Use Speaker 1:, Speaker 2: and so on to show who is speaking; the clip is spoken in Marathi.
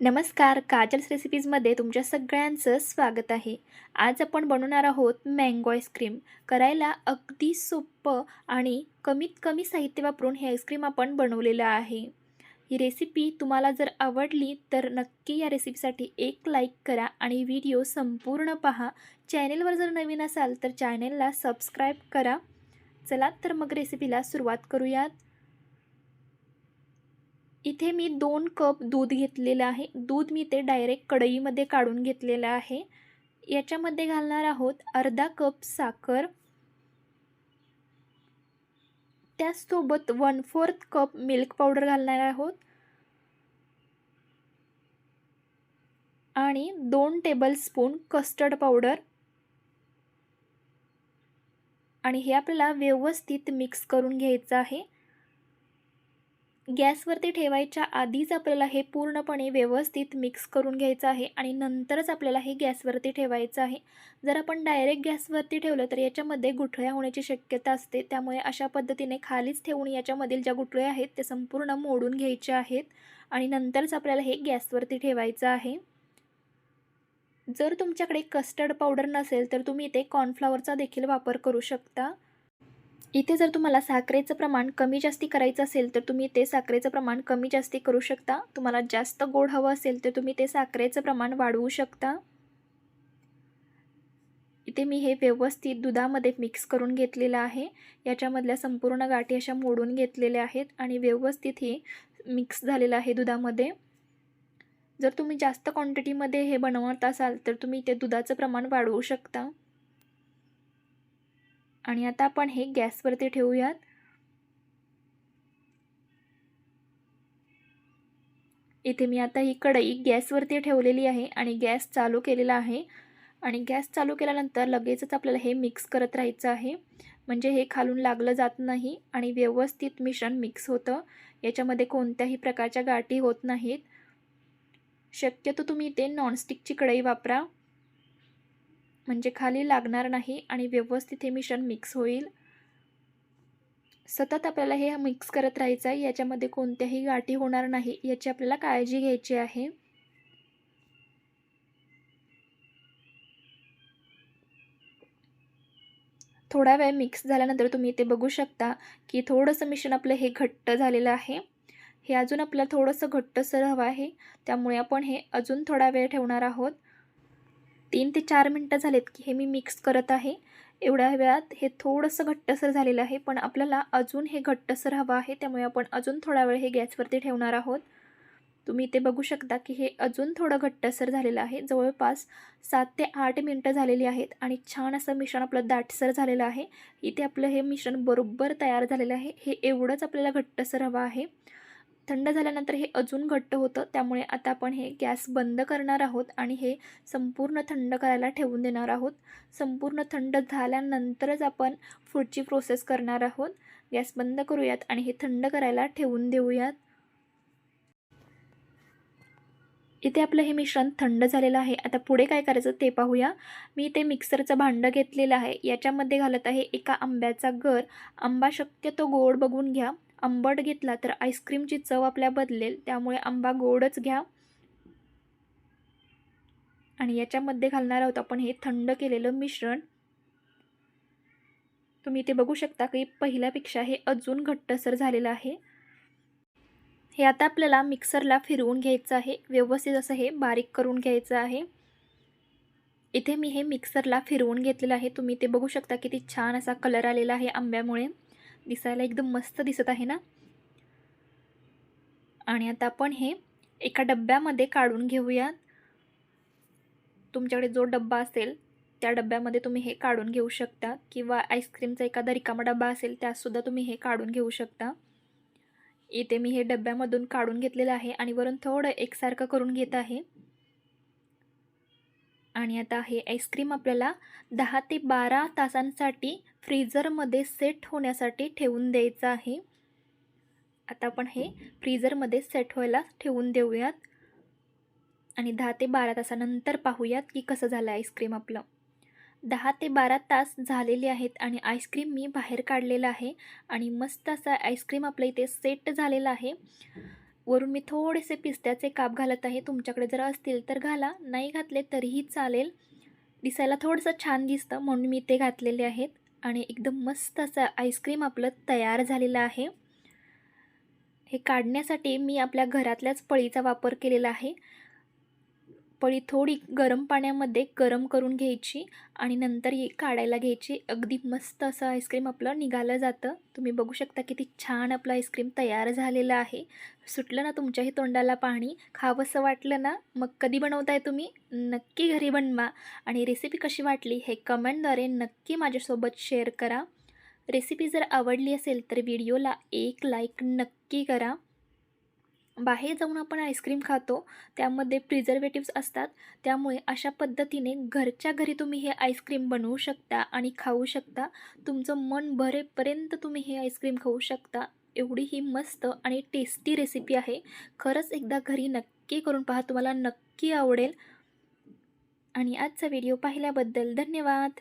Speaker 1: नमस्कार काजल्स रेसिपीजमध्ये तुमच्या सगळ्यांचं स्वागत आहे. आज आपण बनवणार आहोत मँगो आईस्क्रीम. करायला अगदी सोपं आणि कमीत कमी साहित्य वापरून हे आईस्क्रीम आपण बनवलेलं आहे. ही रेसिपी तुम्हाला जर आवडली तर नक्की या रेसिपीसाठी एक लाईक करा आणि व्हिडिओ संपूर्ण पहा. चॅनेलवर जर नवीन असाल तर चॅनेलला सबस्क्राईब करा. चला तर मग रेसिपीला सुरुवात करूयात. इथे मी दोन कप दूध घेतलेलं आहे. दूध मी ते डायरेक्ट कढईमध्ये काढून घेतलेलं आहे. याच्यामध्ये घालणार आहोत अर्धा कप साखर. त्याचसोबत one fourth cup milk powder घालणार आहोत. आणि दोन टेबलस्पून कस्टर्ड पावडर आणि हे आपल्याला व्यवस्थित मिक्स करून घ्यायचं आहे. गॅसवरती ठेवायच्या आधीच आपल्याला हे पूर्णपणे व्यवस्थित मिक्स करून घ्यायचं आहे आणि नंतरच आपल्याला हे गॅसवरती ठेवायचं आहे. जर आपण डायरेक्ट गॅसवरती ठेवलं तर याच्यामध्ये गुठळ्या होण्याची शक्यता असते. त्यामुळे अशा पद्धतीने खालीच ठेवून याच्यामधील ज्या गुठळ्या आहेत ते संपूर्ण मोडून घ्यायच्या आहेत आणि नंतरच आपल्याला हे गॅसवरती ठेवायचं आहे. जर तुमच्याकडे कस्टर्ड पावडर नसेल तर तुम्ही इथे कॉर्नफ्लॉवरचा देखील वापर करू शकता. इथे जर तुम्हाला साखरेचं प्रमाण कमी जास्ती करायचं असेल तर तुम्ही ते साखरेचं प्रमाण कमी जास्ती करू शकता. तुम्हाला जास्त गोड हवं असेल तर तुम्ही ते साखरेचं प्रमाण वाढवू शकता. इथे मी हे व्यवस्थित दुधामध्ये मिक्स करून घेतलेलं आहे. याच्यामधल्या संपूर्ण गाठी अशा मोडून घेतलेल्या आहेत आणि व्यवस्थित हे मिक्स झालेलं आहे दुधामध्ये. जर तुम्ही जास्त क्वांटिटीमध्ये हे बनवत असाल तर तुम्ही इथे दुधाचं प्रमाण वाढवू शकता. आणि आता आपण हे गॅसवरती ठेवूयात. इथे मी आता ही कढई गॅसवरती ठेवलेली आहे आणि गॅस चालू केलेला आहे. आणि गॅस चालू केल्यानंतर लगेचच आपल्याला हे मिक्स करत राहायचं आहे. म्हणजे हे खालून लागलं जात नाही आणि व्यवस्थित मिश्रण मिक्स होतं. याच्यामध्ये कोणत्याही प्रकारच्या गाठी होत नाहीत. शक्यतो तुम्ही इथे नॉनस्टिकची कढई वापरा. म्हणजे खाली लागणार नाही आणि व्यवस्थित हे मिश्रण मिक्स होईल. सतत आपल्याला हे मिक्स करत राहायचं आहे. याच्यामध्ये कोणत्याही गाठी होणार नाही. याची आपल्याला काळजी घ्यायची आहे. थोडा वेळ मिक्स झाल्यानंतर तुम्ही इथे बघू शकता की थोडंसं मिश्रण आपलं हे घट्ट झालेलं आहे. हे अजून आपल्याला थोडंसं घट्टसर हवं आहे. त्यामुळे आपण हे अजून थोडा वेळ ठेवणार आहोत. तीन ते चार मिनटं झालेत की हे मी मिक्स करत आहे. एवढ्या वेळात हे थोडंसं घट्टसर झालेलं आहे पण आपल्याला अजून हे घट्टसर हवं आहे त्यामुळे आपण अजून थोडा वेळ हे गॅसवरती ठेवणार आहोत. तुम्ही ते बघू शकता की हे अजून थोडं घट्टसर झालेलं आहे. जवळपास सात ते आठ मिनटं झालेली आहेत आणि छान असं मिश्रण आपलं दाटसर झालेलं आहे. इथे आपलं हे मिश्रण बरोबर तयार झालेलं आहे. हे एवढंच आपल्याला घट्टसर हवं आहे. थंड झाल्यानंतर हे अजून घट्ट होतं. त्यामुळे आता आपण हे गॅस बंद करणार आहोत आणि हे संपूर्ण थंड करायला ठेवून देणार आहोत. संपूर्ण थंड झाल्यानंतरच आपण पुढची प्रोसेस करणार आहोत. गॅस बंद करूयात आणि हे थंड करायला ठेवून देऊयात. इथे आपलं हे मिश्रण थंड झालेलं आहे. आता पुढे काय करायचं ते पाहूया. मी इथे मिक्सरचं भांडं घेतलेलं आहे. याच्यामध्ये घालत आहे एका आंब्याचा गर. आंबा शक्यतो गोड बघून घ्या. आंबट घेतला तर आईस्क्रीमची चव आपल्या बदलेल. त्यामुळे आंबा गोडच घ्या. आणि याच्यामध्ये घालणार आहोत आपण हे थंड केलेलं मिश्रण. तुम्ही इथे बघू शकता की पहिल्यापेक्षा हे अजून घट्टसर झालेलं आहे. हे आता आपल्याला मिक्सरला फिरवून घ्यायचं आहे. व्यवस्थित असं हे बारीक करून घ्यायचं आहे. इथे मी हे मिक्सरला फिरवून घेतलेलं आहे. तुम्ही ते बघू शकता किती छान असा कलर आलेला आहे आंब्यामुळे. दिसायला एकदम मस्त दिसत आहे ना? आणि आता आपण हे एका डब्यामध्ये काढून घेऊयात. तुमच्याकडे जो डब्बा असेल त्या डब्यामध्ये तुम्ही हे काढून घेऊ शकता. किंवा आईस्क्रीमचा एखादा रिकामा डब्बा असेल त्यातसुद्धा तुम्ही हे काढून घेऊ शकता. इथे मी हे डब्यामधून काढून घेतलेलं आहे आणि वरून थोडं एकसारखं करून घेत आहे. आणि आता हे आईस्क्रीम आपल्याला दहा ते बारा तासांसाठी फ्रीजरमध्ये सेट होण्यासाठी ठेवून द्यायचं आहे. आता आपण हे फ्रीजरमध्ये सेट व्हायला ठेवून देऊयात. आणि दहा ते बारा तासानंतर पाहूयात की कसं झालं आईस्क्रीम आपलं. दहा ते बारा तास झालेले आहेत आणि आईस्क्रीम मी बाहेर काढलेलं आहे. आणि मस्त असं आईस्क्रीम आपलं इथे सेट झालेलं आहे. वरून मी थोडेसे पिस्त्याचे काप घालत आहे. तुमच्याकडे जर असतील तर घाला. नाही घातले तरीही चालेल. दिसायला थोडंसं छान दिसतं म्हणून मी ते घातलेले आहेत. आणि एकदम मस्त असं आईस्क्रीम आपलं तयार झालेलं आहे. हे काढण्यासाठी मी आपल्या घरातल्याच पळीचा वापर केलेला आहे. पळी थोडी गरम पाण्यामध्ये गरम करून घ्यायची आणि नंतर ही काढायला घ्यायची. अगदी मस्त असं आईस्क्रीम आपलं निघालं जातं. तुम्ही बघू शकता किती छान आपलं आईस्क्रीम तयार झालेलं आहे. सुटलं ना तुमच्याही तोंडाला पाणी? खावंसं वाटलं ना? मग कधी बनवताय तुम्ही? नक्की घरी बनवा. आणि रेसिपी कशी वाटली हे कमेंटद्वारे नक्की माझ्यासोबत शेअर करा. रेसिपी जर आवडली असेल तर व्हिडिओला एक लाईक नक्की करा. बाहेर जाऊन आपण आईस्क्रीम खातो त्यामध्ये प्रिझर्वेटिव्स असतात. त्यामुळे अशा पद्धतीने घरच्या घरी तुम्ही हे आईस्क्रीम बनवू शकता आणि खाऊ शकता. तुमचं मन भरेपर्यंत तुम्ही हे आईस्क्रीम खाऊ शकता. एवढी ही मस्त आणि टेस्टी रेसिपी आहे. खरंच एकदा घरी नक्की करून पहा. तुम्हाला नक्की आवडेल. आणि आजचा व्हिडिओ पाहिल्याबद्दल धन्यवाद.